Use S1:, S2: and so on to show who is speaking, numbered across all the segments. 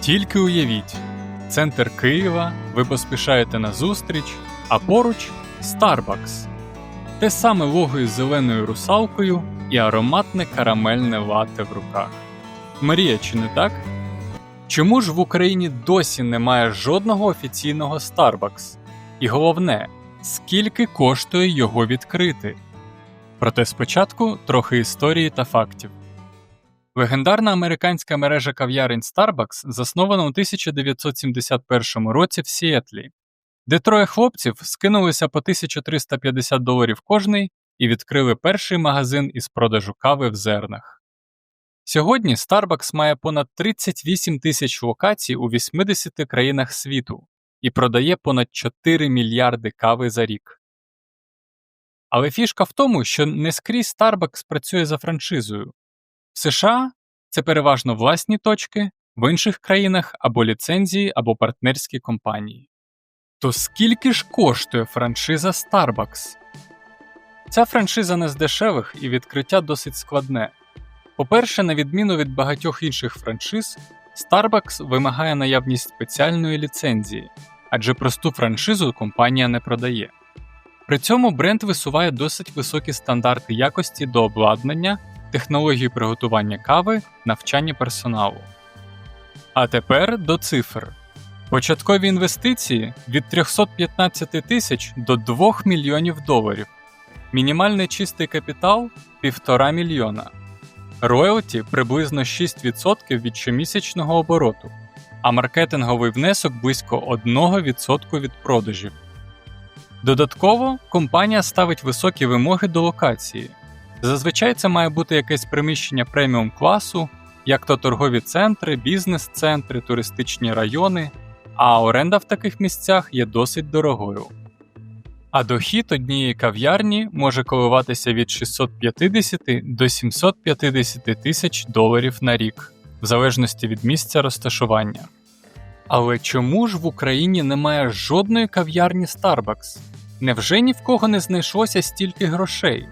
S1: Тільки уявіть, центр Києва, ви поспішаєте на зустріч, а поруч Starbucks. Те саме лого із зеленою русалкою і ароматне карамельне латте в руках. Марія, чи не так? Чому ж в Україні досі немає жодного офіційного Starbucks? І головне, скільки коштує його відкрити? Проте спочатку трохи історії та фактів. Легендарна американська мережа кав'ярень Starbucks заснована у 1971 році в Сіетлі, де троє хлопців скинулися по 1350 доларів кожний і відкрили перший магазин із продажу кави в зернах. Сьогодні Starbucks має понад 38 тисяч локацій у 80 країнах світу і продає понад 4 мільярди кави за рік. Але фішка в тому, що не скрізь Starbucks працює за франшизою. США це переважно власні точки, в інших країнах або ліцензії, або партнерські компанії. То скільки ж коштує франшиза Starbucks? Ця франшиза не з дешевих і відкриття досить складне. По-перше, на відміну від багатьох інших франшиз, Starbucks вимагає наявність спеціальної ліцензії, адже просту франшизу компанія не продає. При цьому бренд висуває досить високі стандарти якості до обладнання, технології приготування кави, навчання персоналу. А тепер до цифр. Початкові інвестиції від 315 тисяч до 2 мільйонів доларів. Мінімальний чистий капітал 1,5 мільйона. Роялті приблизно 6% від щомісячного обороту, а маркетинговий внесок близько 1% від продажів. Додатково компанія ставить високі вимоги до локації. Зазвичай це має бути якесь приміщення преміум класу, як то торгові центри, бізнес-центри, туристичні райони, а оренда в таких місцях є досить дорогою. А дохід однієї кав'ярні може коливатися від 650 до 750 тисяч доларів на рік, в залежності від місця розташування. Але чому ж в Україні немає жодної кав'ярні Starbucks? Невже ні в кого не знайшлося стільки грошей?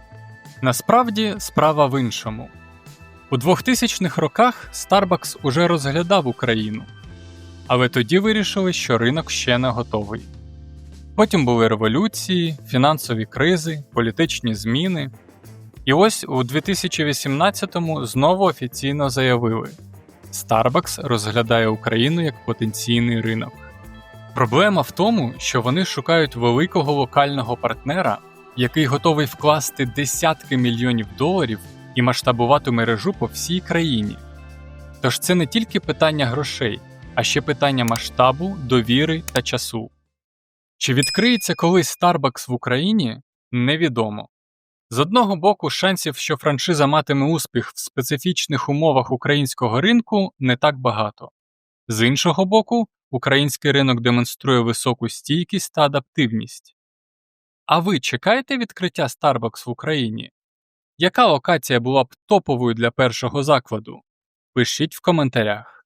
S1: Насправді справа в іншому. У 2000-х роках Starbucks уже розглядав Україну, але тоді вирішили, що ринок ще не готовий. Потім були революції, фінансові кризи, політичні зміни. І ось у 2018-му знову офіційно заявили: Starbucks розглядає Україну як потенційний ринок. Проблема в тому, що вони шукають великого локального партнера, який готовий вкласти десятки мільйонів доларів і масштабувати мережу по всій країні. Тож це не тільки питання грошей, а ще питання масштабу, довіри та часу. Чи відкриється колись Starbucks в Україні, невідомо. З одного боку, шансів, що франшиза матиме успіх в специфічних умовах українського ринку, не так багато. З іншого боку, український ринок демонструє високу стійкість та адаптивність. А ви чекаєте відкриття Starbucks в Україні? Яка локація була б топовою для першого закладу? Пишіть в коментарях.